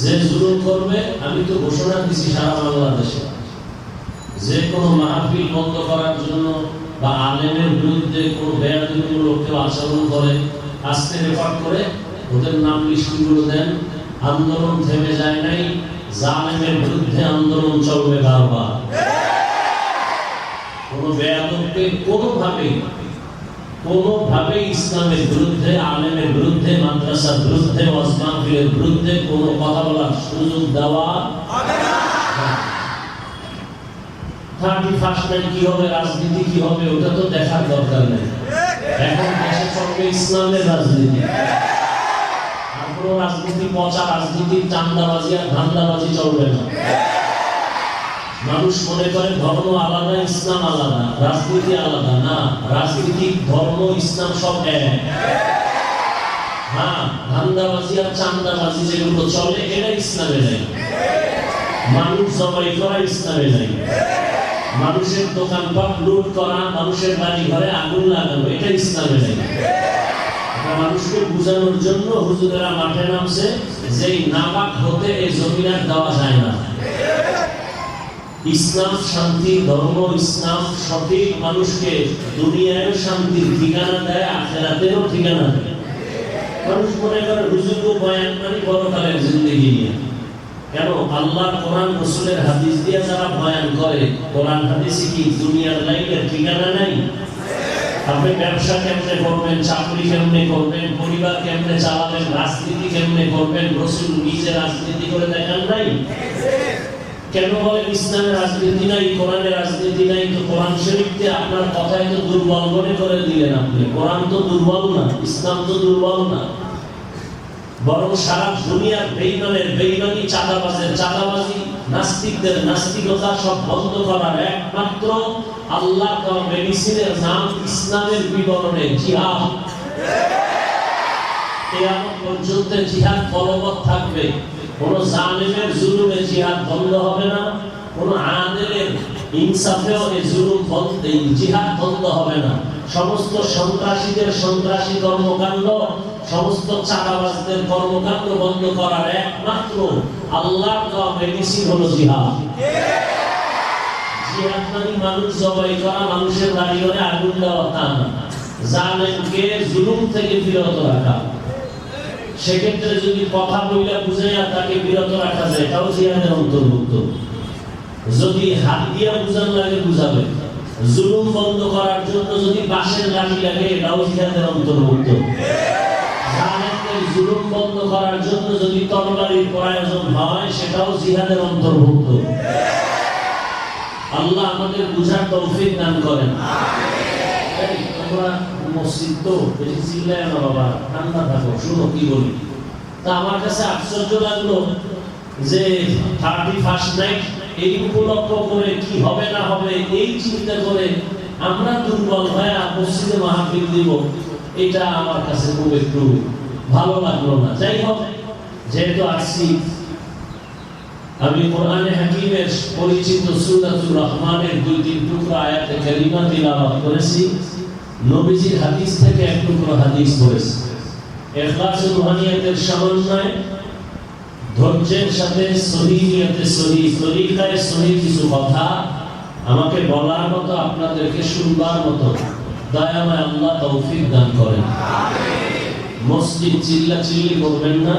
যে জুলুম করবে, আমি তো ঘোষণা দিছি সারা বাংলাদেশে। যে কোনো মাহফিল বন্ধ করার জন্য বা আলেমের বিরুদ্ধে কোনো বেয়াদবিমূলক কেউ আচরণ করে আস্তে রেকর্ড করে, ওদের নাম লিস্টগুলো দেন, আন্দোলন থেমে যায় নাই, জালেমের বিরুদ্ধে আন্দোলন চলবে বারবার। কোনো বেয়াদবকে কোনোভাবেই কোনোভাবে ইসলামের বিরুদ্ধে, আলেমের বিরুদ্ধে, মাদ্রাসার বিরুদ্ধে, ওয়াজমাহফিলের বিরুদ্ধে কোনো কথা বলার সুযোগ দেওয়া রাজনীতি কি হবে, ওটা তো দেখার দরকার নেই। এখন দেশে চলবে ইসলামের রাজনীতি। আর কোনো রাজনীতি পচা রাজনীতি, চান্দাবাজি আর ধান্দাবাজি চলবে না। মানুষ মনে করে ধর্ম আলাদা, ইসলাম আলাদা, রাজনীতি আলাদা, না রাজনীতি ধর্ম, ইসলাম সব এক। হ্যাঁ ধান্দাবাজি আর চান্দাবাজি যেগুলো চলে ইসলামে নেই। মানুষ জবাই করা ইসলামে নেই। মানুষের দোকানপাট লুট করা, মানুষের বাড়ি ঘরে আগুন লাগানো, এটা ইসলামে এটা মানুষকে বোঝানোর জন্য হুজুরেরা মাঠে নামছে যে নাপাক হতে এই জমিন আর দেওয়া যায় না। ইসলাম শান্তি, ধর্ম, ইসলাম সঠিক মানুষকে দুনিয়ায় শান্তির ঠিকানা দেয়, আখেরাতেরও ঠিকানা দেয়। মানুষ মনে করে হুজুর বয়ান মানে পরকালের জিন্দগি নিয়ে। কেন? আল্লাহ কোরআন, রসুলের হাদিস দিয়ে যারা বয়ান করে, কোরআন হাদিসে কি দুনিয়ার লাইফের ঠিকানা নাই? আপনি ব্যবসা কেমনে করবেন, চাকরি কেমনে করবেন, পরিবার কেমনে চালাবেন, রাজনীতি কেমনে করবেন, রসুল নিজে রাজনীতি করে দেখান নাই? কেন বলেন ইসলামের রাজনীতি নাই কোরআনের রাজনীতি নাই? তো কোরআন শরীফকে আপনার কথায় তো দুর্বল মনে করে দিলেন আপনি। কোরআন তো দুর্বল না, ইসলাম তো দুর্বল না। বরং সারা দুনিয়ার বেইমানের বেইমানি, চাঁদাবাজের চাঁদাবাজি, নাস্তিকদের নাস্তিকতা সব বন্ধ করার একমাত্র আল্লাহ মেডিসিনের নাম ইসলামের বিবরণে জিহাদ। পর্যন্ত জিহাদ বলবৎ থাকবে। কোন জালেমের জুলুমে জিহাদ বন্ধ হবে না, কোন আদেলের ইনসাফেও এই জুলুম বন্ধ জিহাদ বন্ধ হবে না। সমস্ত সন্ত্রাসীদের সন্ত্রাসী কর্মকাণ্ড, সমস্ত চাঁদাবাজদের কর্মকাণ্ড বন্ধ করার একমাত্র আল্লাহ দেওয়া মেডিসিন হলো জিহাদ। জিহাদ মানে মানুষ জবাই করা, মানুষের বাড়ি আগুন দেওয়া, তা না। জালেমকে জুলুম থেকে বিরত রাখা। সেক্ষেত্রে যদি কথা বইলা বুঝাইয়া তাকে বিরত রাখা যায় এটাও জিহাদের অন্তর্ভুক্ত। যদি হাত দিয়া বুঝান লাগে বুঝাবে। জুলুম বন্ধ করার জন্য যদি বাঁশের লাঠি লাগে এটাও জিহাদের অন্তর্ভুক্ত। জুলুম বন্ধ করার জন্য যদি তরবারির প্রয়োজন হয় সেটাও জিহাদের অন্তর্ভুক্ত। আল্লাহ আমাদের বুঝার তৌফিক দান করেন। তোমরা আমার দুর্বল মসজিদে মাহফিল দিব, এটা আমার কাছে খুব একটু ভালো লাগল না। যাই হোক, যেহেতু আসছি, আমি কোরআনে হাকিমের পরিচিত সূরাতুর রহমানের দুই তিন টুকরো আয়াতে তিলাওয়াত করেছি। নবীজির হাদিস থেকে এক টুকরো হাদিস ইখলাস রুহানিয়াতের ধৈর্যের সাথে সহি তরিকায় সহি কিছু কথা আমাকে বলার মতো, আপনাদেরকে শুনবার মতো। আল্লাহ তৌফিক দান করেন। মসজিদ চিল্লা চিল্লি করবেন না।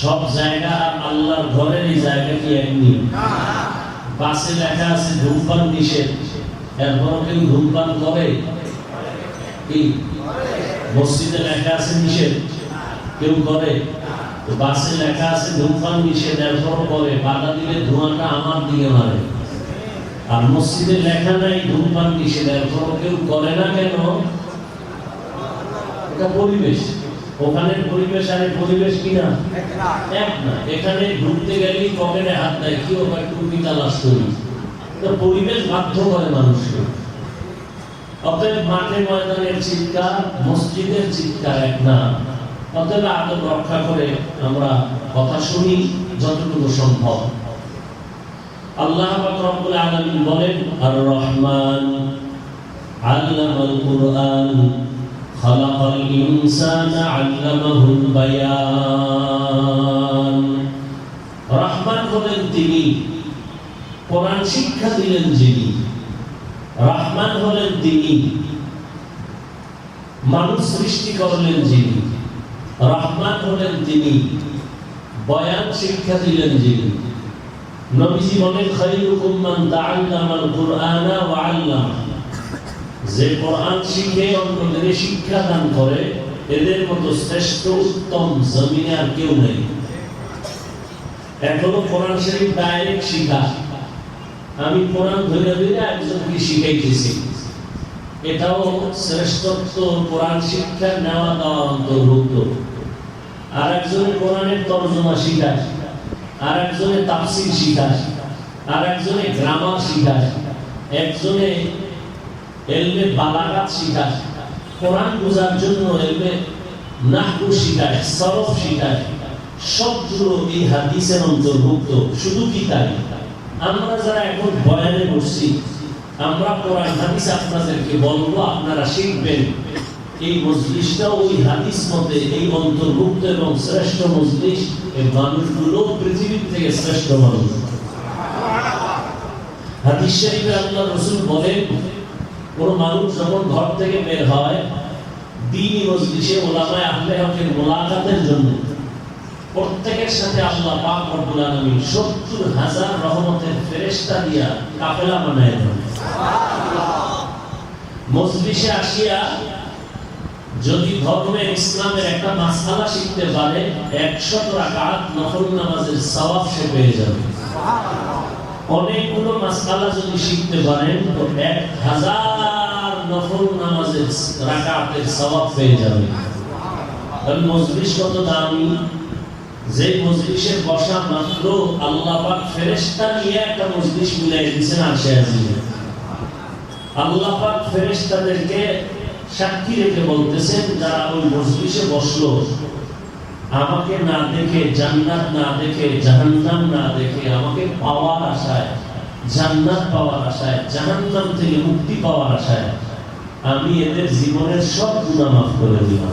সব জায়গা আর আল্লাহর ঘরের এই জায়গা কি বাসে লেখা আছে, ধূমপান নিষেধ। এরপর কেউ ধূমপান করে? মসজিদে লেখা আছে নিষেধ। কেউ করে বাসে লেখা আছে ধূমপান নিষেধ, এরপর করে বাধা দিলে ধোঁয়াটা আমার দিকে মারে। আর মসজিদে লেখা নাই ধূমপান নিষেধ, এরপর কেউ করে না কেন? এটা পরিবেশ। ওখানের পরিবেশ আর পরিবেশ কিনা এক না। এখানে ঢুকতে গেলেই পকেটে হাত দেয়, কি ওখানে টুপি তালাশ করি তো পরিবেশ বাধ্য করে মানুষকে। অতএব মাঠে ময়দানের চিৎকার মসজিদের চিৎকার এক না। অতএব আদব রক্ষা করে আমরা কথা শুনি যতটুকু সম্ভব। আল্লাহ রব্বুল আলামিন বলেন আর রহমান আল্লামাল কুরআন, খালাকাল ইনসানা আল্লামাহুল বায়ান। রহমান হলেন তিনি, কোরআন শিক্ষা দিলেন যিনি। রহমান হলেন তিনি। মানুষ সৃষ্টি করলেন যিনি। রহমান হলেন তিনি। বয়ান শিক্ষা দিলেন যিনি। নবীজি বলেন মান কুরআনা ওয়া যে কোরআন শিখে শিক্ষা দান করে, এদের মতো শ্রেষ্ঠ উত্তম জমিনে আর কেউ নেই। এখনও কোরআন শরীফ ডাইরেক্ট শিখা। আমি কোরআন ধরে ধরে একজনকে শিখাইতেছি? এটাও শ্রেষ্ঠত্ব কোরআন শিক্ষা নেওয়া দেওয়া অন্তর্ভুক্ত। আর একজনে কোরআনের তর্জমা শিখায় আর একজনে তাফসির শিখায় আর একজনে গ্রামার শিখায় একজনে এলমে বালাগাত শিখায় কোরআন বোঝার জন্য এলমে নাহু শিখায় সরফ শিখায় সবগুলো এই হাদিসের অন্তর্ভুক্ত। শুধু কি তাই? আমরা যারা এখন বয়ানে বসছি, আমরা কোরআন হাদিস আপনাদেরকে বলব, আপনারা শিখবেন। এই মজলিসটা, ওই হাদিস মতে এই অন্তর্ভুক্ত এবং শ্রেষ্ঠ মজলিস, এই মানুষগুলো পৃথিবীর থেকে শ্রেষ্ঠ মানুষ। হাদিস শরীফে আল্লাহ রসুল বলেন, কোন মানুষ যখন ঘর থেকে বের হয়, দিনই মজলিসে ওলামায় আহলে হকের মোলাকাতের জন্য প্রত্যেকের সাথে আল্লাহ পাক রব্বুল আলামিন 70 হাজার রহমতের ফেরেশতা দিয়া কাফেলা বানায় দেন। মজলিসে আসিয়া যদি ধর্মের ইসলামের একটা মাসআলা শিখতে পারে 100 রাকাত নফল নামাজের সওয়াব সে পেয়ে যাবে। অনেকগুলো মাসআলা যদি শিখতে পারেন, তো 1000 নফল নামাজের রাকাতের সওয়াব পেয়ে যাবে। মজলিস কত দামি? যে মজলিসে বসা মাত্র আল্লাহ পাক ফেরেশতা নিয়ে একটা মজলিস দিয়েছেন আজিমে আল্লাহ পাক ফেরেশতাদেরকে সাক্ষী রেখে বলতেছেন, যারা ওই মজলিসে বসল, আমাকে না দেখে, জান্নাত না দেখে, জাহান্নাম না দেখে, আমাকে পাওয়ার আশায়, জান্নাত পাওয়ার আশায়, জাহান্নাম থেকে মুক্তি পাওয়ার আশায়, আমি এদের জীবনের সব গুনাহ মাফ করে দিলাম।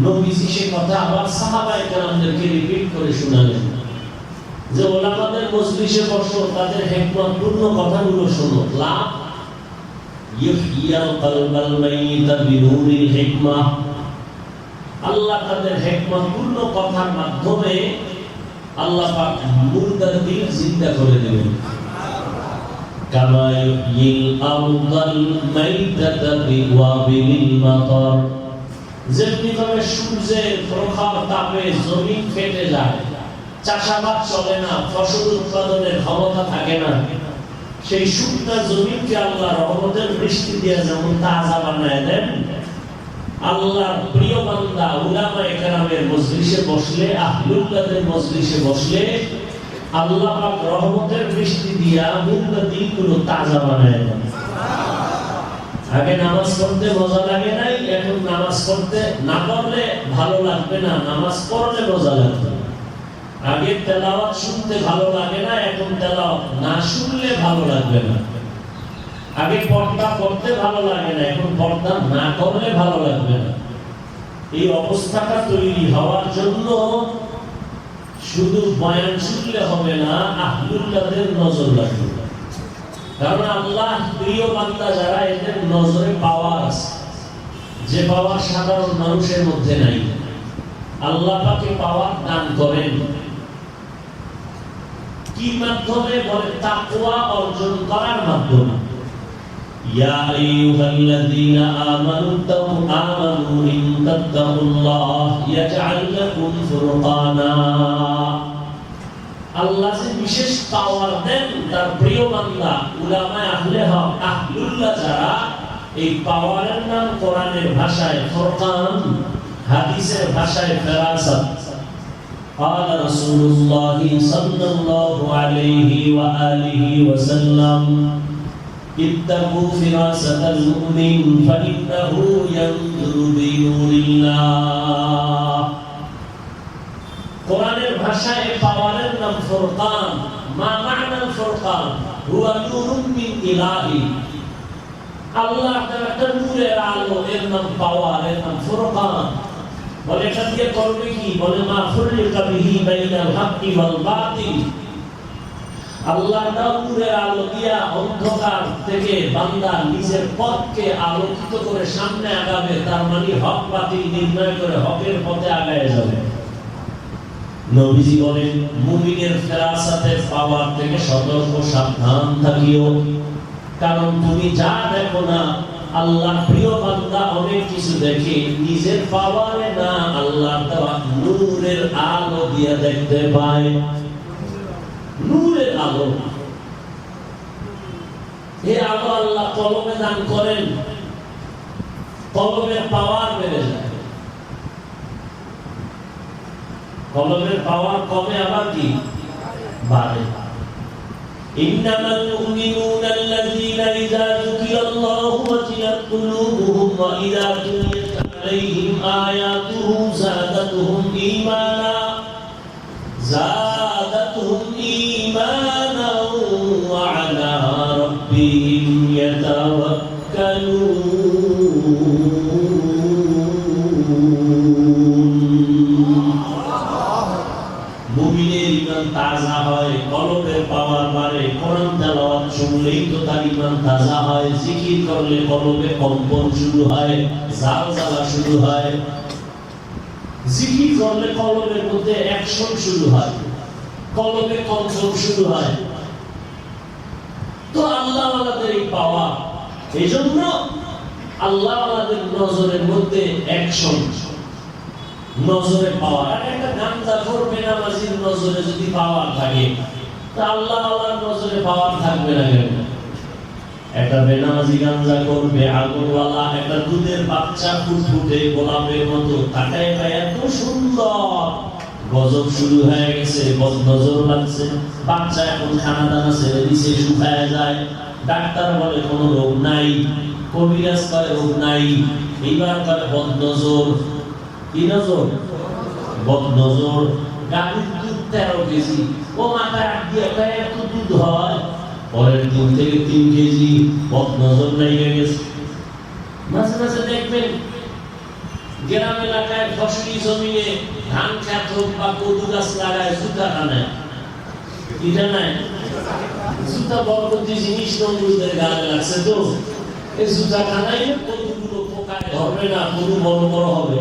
নবীজি সে কথা আবার সাহাবায়ে কেরামদেরকে রিপিট করে যে ওলামাদের মজলিসে বসো, তাদের হিকমতপূর্ণ কথাগুলো শোনো। মাইয়িতা বিনুরিল আল্লাহ তাদের হিকমতপূর্ণ কথার মাধ্যমে আল্লাহ পাক মুর্দার দিল জিন্দা করে দেবেন কামা আরদাল মাইতাতা বিওয়াবিলিল মাতার। যেমনি ভাবে সূর্যের প্রখর তাপে জমিন ফেটে যায়, চাষাবাদ চলে না, ফসল উৎপাদনের ক্ষমতা থাকে না। সেই শুকনা জমিনকে আল্লাহ রহমতের বৃষ্টি দিয়ে যেমন তাজা বানায় দেন, আল্লাহর প্রিয় বান্দা উলামা একরামের মজলিসে বসলে, আহলুল্লাহদের মজলিসে বসলে, আল্লাহ পাক রহমতের বৃষ্টি দিয়া মুল্লা দিনগুলো তাজা বানায় দেন। আগে নামাজ পড়তে মজা লাগে নাই, এখন নামাজ পড়তে না পড়লে ভালো লাগবে না, নামাজ পড়লে মজা লাগবে আগে তেলাওয়াত শুনতে ভালো লাগে না, এখন তেলাওয়াত না শুনলে ভালো লাগবে না। আগে পর্দা করতে ভালো লাগে না, এখন পর্দা না করলে ভালো লাগবে না। এই অবস্থাটা তৈরি হওয়ার জন্য শুধু বয়ান শুনলে হবে না, আহলুল্লাহদের নজর লাগবে কারণ আল্লাহ প্রিয় বান্দা যারা, এদের নজরে পাওয়া আছে। যে পাওয়া সাধারণ মানুষের মধ্যে নাই। আল্লাহ পাকে পাওয়ার দান করেন। কি মাধ্যমে বলে? তাকওয়া অর্জন করার মাধ্যমে। ইয়া আইয়ুহাল্লাযীনা আমানু তাও আমানু ইয়াজআল লাকুম ফুরকানা। আল্লাহ যে বিশেষ পাওয়ার দেন তার প্রিয় বান্দা উলামায়ে আহলে হক আহলুল্লাহ যারা এই পাওয়ারের নাম কোরআনের ভাষায় ফুরকান হাদিসের ভাষায় ফেরাসাত قال رسول الله صلى الله عليه وآله وسلم اتقوا فراسة المؤمن فإنه ينظر بنور الله কোরআনের ভাষায় পাওয়ারের নাম ফুরকান মা ফুরকান হুয়া মিন ইলাহি। আল্লাহ একটা নূরের আলো, এর নাম পাওয়ার, এর নাম ফুরকান বলে, এটা দিয়ে করবে কি? বলে, মা বাইনাল হাক্কি ওয়াল বাতিল। আল্লাহ নূরের আলো দিয়া অন্ধকার থেকে বান্দা নিজের পথকে আলোকিত করে সামনে আগাবে, তার মানে হক বাতিল নির্ণয় করে হকের পথে আগায় যাবে। নবীজি বলেন, মুমিনের ফেরাসাতে পাওয়ার থেকে সতর্ক, সাবধান থাকিও। কারণ তুমি যা দেখো না, আল্লাহ প্রিয় বান্দা অনেক কিছু দেখে নিজের পাওয়ারে না আল্লাহ দেওয়া নূরের আলো দিয়ে দেখতে পায়। নূরের আলো। এই আলো আল্লাহ কলমে দান করেন। কলমের পাওয়ার বেড়ে যায়। কলমের পাওয়ার কমে আবার কি বাড়ে إنما المؤمنون الذين إذا ذكر الله وجلت قلوبهم وإذا تليت عليهم آياته زادتهم إيمانا زادتهم إيمانا وعلى ربهم يتوكلون ইমান তাজা হয়, কলবের পাওয়ার বাড়ে, কোরআন তেলাওয়াত শুনলেই তো তার ইমান তাজা হয়, জিকির করলে কলবে কম্পন শুরু হয় জাল জ্বালা শুরু হয়। জিকির করলে কলবের মধ্যে অ্যাকশন শুরু হয়, কলবে কম্পন শুরু হয়। তো আল্লাহ আল্লাহদের এই পাওয়া, এই জন্য আল্লাহ আল্লাহদের নজরের মধ্যে অ্যাকশন। নজরে পাওয়া। একটা গান্দা করবে নামাজির নজরে যদি পাওয়ার থাকে, তা আল্লাহ আল্লাহর নজরে পাওয়ার থাকবে না কেন? একটা বেনামাজি গাঞ্জা করবে আগুনওয়ালা একটা দুধের বাচ্চা ফুটফুটে গোলাপের মতো, তাকায় পায় এত সুন্দর। গজব শুরু হয়ে গেছে নজর লাগছে, বাচ্চা এখন খানা দানা ছেড়ে দিছে শুকায় যায়। ডাক্তার বলে, কোনো রোগ নাই, কবিরাজ কয় রোগ নাই। এইবার কয় বদ নজর কি নজর? বদ নজর। গাভীর দুধ তেরো কেজি। ও মাথায় আট দিয়ে এত দুধ হয়, পরের দিন থেকে তিন কেজি। বদ নজর লেগে গেছে। মাঝে মাঝে দেখবেন, গ্রাম এলাকায় ফসলি জমিনে ধান খেত বা কদু গাছ লাগায় জুতা টানায় এটা নাই জুতা বরকতি জিনিস নমরুদের গায়ে লাগছে তো। এই জুতা টানাই কদুগুলো পোকায় ধরবে না কদু বড় বড় হবে।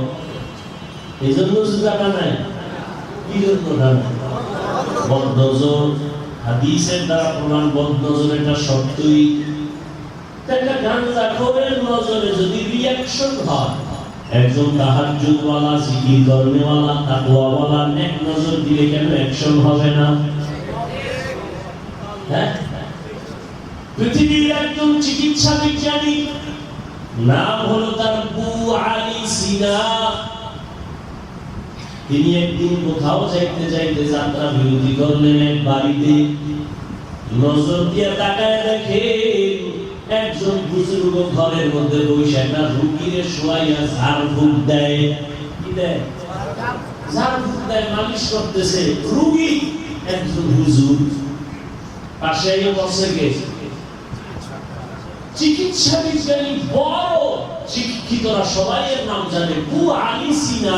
এই জন্য জুতা টানায় কি জন্য বদনজর হাদিসের দ্বারা প্রমাণ বদনজর এটা সত্যই নজর দিলে কেন অ্যাকশন হবে না? হ্যাঁ? পৃথিবীর একজন চিকিৎসা বিজ্ঞানী, নাম হলো তার বু আলী সিনা। তিনি একদিন কোথাও যাইতে যাইতে যাত্রা বিরতি করলেন এক বাড়িতে। নজর দিয়ে তাকায় দেখে একজন বুজুর্গ ঘরের মধ্যে বসে একটা রুগীরে শোয়াইয়া ঝাড় ফুক দেয়। কি দেয়? ঝাড় ফুক দেয়, মালিশ করতেছে। রুগী, একজন হুজুর। পাশে বসে গেছে। চিকিৎসা বিজ্ঞানী বড় শিক্ষিতরা সবাই এর নাম জানে। বু আলী সিনা।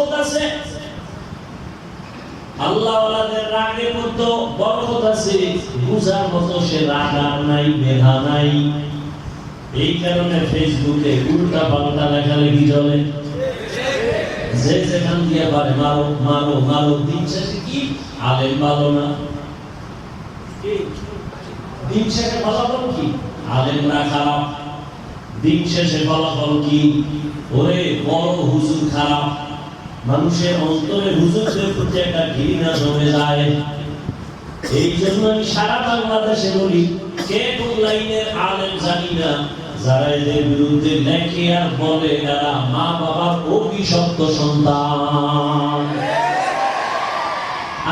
বরকত আছে? আল্লাহ আল্লাহদের রাগের মধ্যে বরকত আছে, বুঝার মতো সে রাগ আর নাই, মেধা নাই। এই কারণে ফেসবুকে উল্টা পাল্টা লেখালেখি চলে। যে যেখান দিয়ে পারে, মারো মারো মারো দিন কি? আলেম ভালো না। দিন শেষে ফলাফল কি? আলেমরা খারাপ। দিন শেষে ফলাফল কি? ওরে বড় হুজুর খারাপ। মানুষের অন্তরে হুজুরদের প্রতি একটা ঘৃণা জমে যায়। এই জন্য আমি সারা বাংলাদেশে বলি, কে কোন লাইনের আলেম জানি না, যারা এদের বিরুদ্ধে লেখে আর বলে, এরা মা বাবার অভিশপ্ত সন্তান।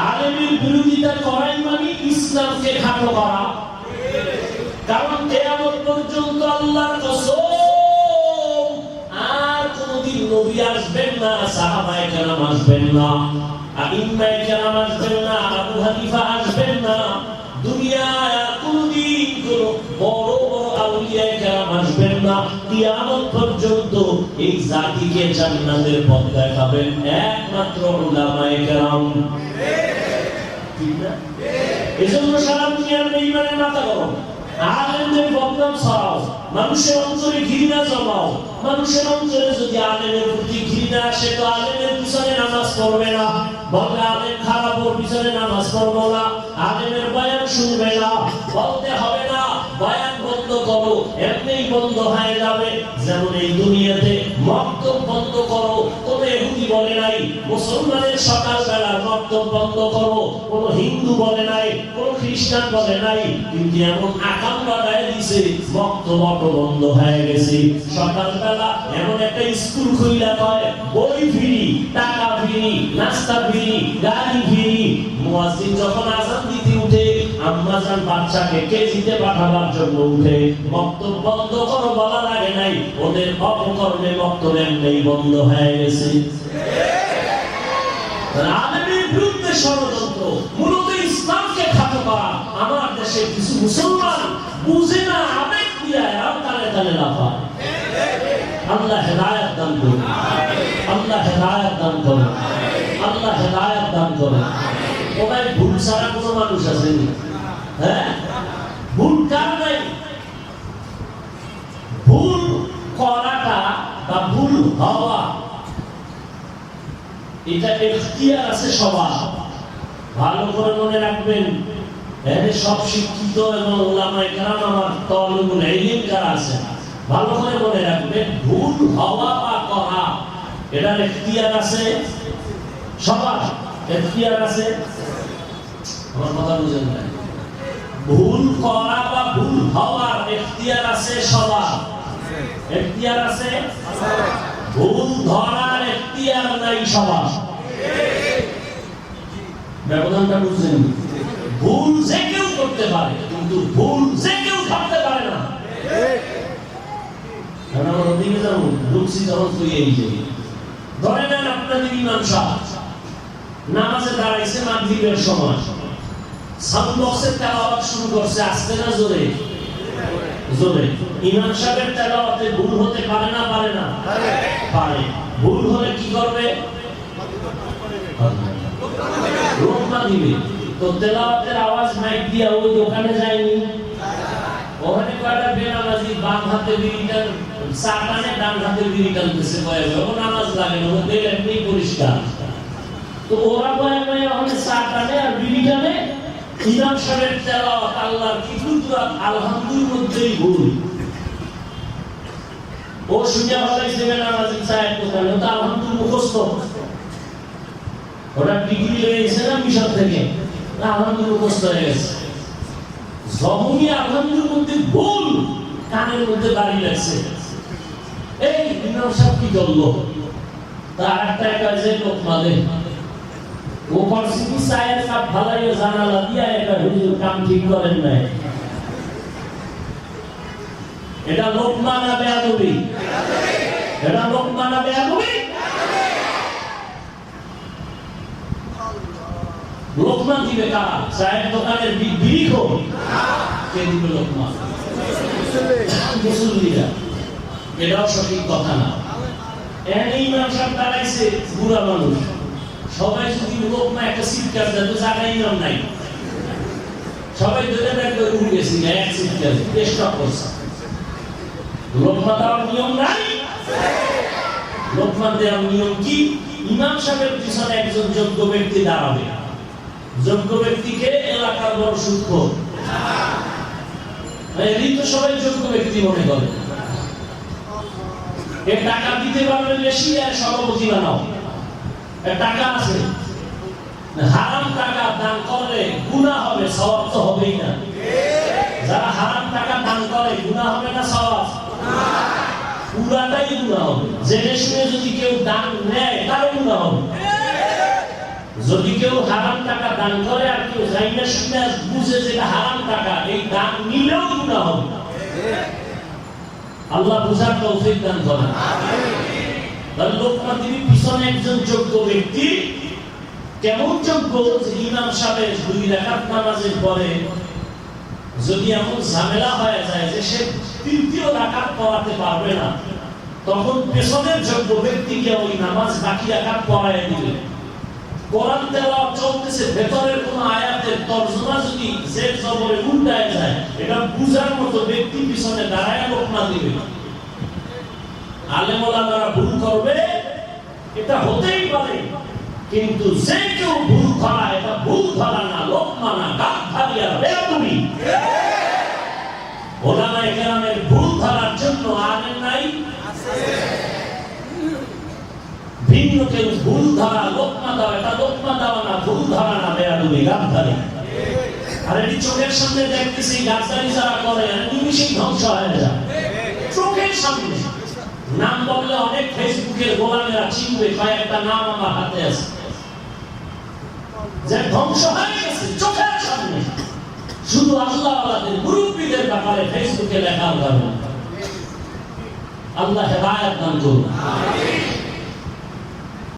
আলেমের বিরোধিতা করাই মানে ইসলামকে খাটো করা। কারণ কেয়ামত পর্যন্ত আল্লাহর নবী আসবেন না, সাহাবায়ে কেরাম আসবেন না, আইম্মায়ে কেরাম আসবেন না, আবু হানিফা আসবেন না, দুনিয়ায় কোনদিন কোন বড় বড় আউলিয়ায়ে কেরাম আসবেন না। কিয়ামত পর্যন্ত এই জাতিকে জান্নাতের পথ দেখাবেন একমাত্র উলামায়ে কেরাম। ঠিক না? এজন্য সারা দুনিয়ার বেঈমানের মাথা গরম। আলেমদের বদনাম ছড়াও, মানুষের অন্তরে ঘৃণা জমাও। মানুষের অন্তরে যদি আলেমের প্রতি ঘৃণা আসে, তো আলেমের পিছনে নামাজ পড়বে না। বলবে, আলেম খারাপ, ওর পিছনে নামাজ পড়ব না। আলেমের বয়ান শুনবে না। বলতে হবে না, বয়ান বন্ধ করো, এমনিই বন্ধ হয়ে যাবে। যেমন এই দুনিয়াতে মক্তব বন্ধ করো, কোন ইহুদি বলে নাই, মুসলমানের সকালবেলা মক্তব বন্ধ করো, কোন হিন্দু বলে নাই, কোন খ্রিস্টান বলে নাই, কিন্তু এমন আকাম বাড়ায় দিছে মক্তব বন্ধ হয়ে গেছে। সকালবেলা এমন একটা স্কুল খুইলা কয়, বই ফ্রি, টাকা ফ্রি, নাস্তা ফ্রি, গাড়ি ফ্রি। মুয়াজ্জিন যখন আজান দিতে আম্মাজান বাচ্চাকে কেজিতে পাঠাবার জন্য উঠে বক্তব্য বন্ধ করো, বলার আগে নাই। ওদের অপকর্মে বক্তব্য এমনি বন্ধ হয়ে গেছে। আলেমের বিরুদ্ধে ষড়যন্ত্র, মূলত ইসলামকে খাটো করা। আমার দেশে কিছু মুসলমান বুঝে না আবেগ দিয়ে তালে তালে লাফা আল্লাহ হেদায়ত দান করুন। আল্লাহ হেদায়ত দান করুন। আল্লাহ হেদায়ত দান করুন। ওনার ভুল ছাড়া কোনো মানুষ আসেনি। হ্যাঁ। ভুল কার নাই। ভুল করাটা বা ভুল হওয়া এটা এখতিয়ার আছে সবার। ভালো করে মনে রাখবেন, এদের সব শিক্ষিত এবং ওলামায়ে কেরাম আমার তলবুল ইলম যারা আছে ভালো করে মনে রাখবেন, ভুল হওয়া বা করা, এটার এখতিয়ার আছে সবার। এখতিয়ার আছে? আমার কথা বুঝেন না ভুল করা বা ভুল হওয়ার এখতিয়ার আছে সবার। এখতিয়ার আছে? ভুল ধরার এখতিয়ার নাই সবার। ব্যবধানটা বুঝছেন? ভুল যে কেউ করতে পারে, কিন্তু ভুল যে কেউ ধরতে পারে না। আপনাদের ইমাম সাহেব, নামাজে দাঁড়াইছে মাগরিবের সময়। সাউন্ড বক্সের তেলাওয়াত শুরু করছে আসতে না জোরে? জোরে। ইমাম সাহেবের তেলাওয়াতে ভুল হতে পারে না পারে না? পারে। ভুল হলে কি করবে? দিবে। তো তেলাওয়াতের আওয়াজ মাইক দিয়া ওই দোকানে যায়নি? ওখানে কয়টা বেনামাজি বাম হাতে ডান হাতে বিড়ি টানতেছে বয়ে বয়ে ও নামাজ লাগে না ও তেল এমনি পরিষ্কার। তো ওরা বয়ে বয়ে ওখানে আর বিড়ি টানে ইমাম সাহেবের তেলাওয়াত, আল্লাহর কি কুদরত আলহামদুর মধ্যেই ভুল। ও সুজা হলাইছে বেনামাজি চায়ের দোকানে ও তো আলহামদুর মুখস্থ। ওটা ডিগ্রি হয়ে গেছে না মিশর থেকে? না মুখস্থ হয়ে গেছে। জমনি আলহামদুর মধ্যে ভুল, কানের মধ্যে বাড়ি লাগছে। এই ইমাম সাহেব কি করল তার একটা কাজে লোক মালে ও পরিস্থিতি চায়ের কাপ ভালাইও জানালা দিয়া এটা হুজুর কাম ঠিক করেন নাই। এটা লোক মানা বেয়াদবি। এটা লোক মানা বেয়াদবি? লোকমান দিবে কারা? চায়ের দোকানের বি- বিড়ি খোর কে দিবে লোকমান? মুসল্লিরা। এটাও সঠিক কথা না। এখানে ইমাম সাহেব দাঁড়াইছে, বুড়া মানুষ। সবাই যদি লোকমা একটা সিটকার দেয়, তো জায়গায় ইমাম নাই। সবাই উঠে গেছি না এক সিটকার চেষ্টা করছে? লোকমা দেওয়ার নিয়ম নাই? লোকমা দেওয়ার নিয়ম কি? ইমাম সাহেবের পিছনে একজন যোগ্য ব্যক্তি দাঁড়াবে। যোগ্য ব্যক্তিকে এলাকার বড় সূক্ষ্ম। এরই তো সবাই যোগ্য ব্যক্তি মনে করে। এ টাকা দিতে পারবে বেশি, আর সভাপতি বানাও। টাকা আছে। হারাম টাকা দান করলে গুণা হবে, সওয়াব তো হবেই না। যারা হারাম টাকা দান করে গুণা হবে না সওয়াব? পুরাটাই গুণা হবে। যদি কেউ দান নেয়, তারও গুণা হবে। যদি কেউ হারাম টাকা দান করে আর কেউ জাইনা শুনে বুঝে যেটা হারাম টাকা, এই দান নিলেও গুণা হবে। আল্লাহ বুঝার তৌফিক দান করেন। তাহলে পরে যদি এমন ঝামেলা হয়ে যায় যে সে তৃতীয় রাকাত পড়াতে পারবে না, তখন পেছনের যোগ্য ব্যক্তিকে ওই নামাজ বাকি রাকাত পড়ায় দিবে। কোরআন তেলাওয়াত চলতেছে, ভেতরের কোন আয়াতের তর্জমা যদি জের জবরে যায়, এটা বুঝার মতো ব্যক্তি পিছনে দাঁড়ায় লোকমা দিবে। আলেম ভুল করবে, এটা হতেই পারে। কিন্তু যে কেউ ভুল ধরা এটা ভুল ধরা না, লোকমা না গাছ ধারিয়া বেয়াদুমি ওলামায়ে কেরামের ভুল ধরার জন্য আলেম নাই। ভিন্ন কেউ ভুল ধরা লোকমা দেওয়া এটা লোকমা দেওয়া না, ভুল ধরা না বেয়াদুমি গাছ ধারি আর এটি চোখের সামনে দেখতেছি গাছদারি যারা করে নিমিশেই ধ্বংস হয়ে যায়। চোখের সামনে। নাম বললে অনেক ফেসবুকের গোলামেরা চিনবে কয়েকটা নাম আমার হাতে আছে। যে ধ্বংস হয়ে গেছে চোখের সামনে। শুধু আল্লাহ আলাদের মুরব্বীদের ব্যাপারে ফেসবুকে লেখা আল্লাহ হেদায়ত দান করুন।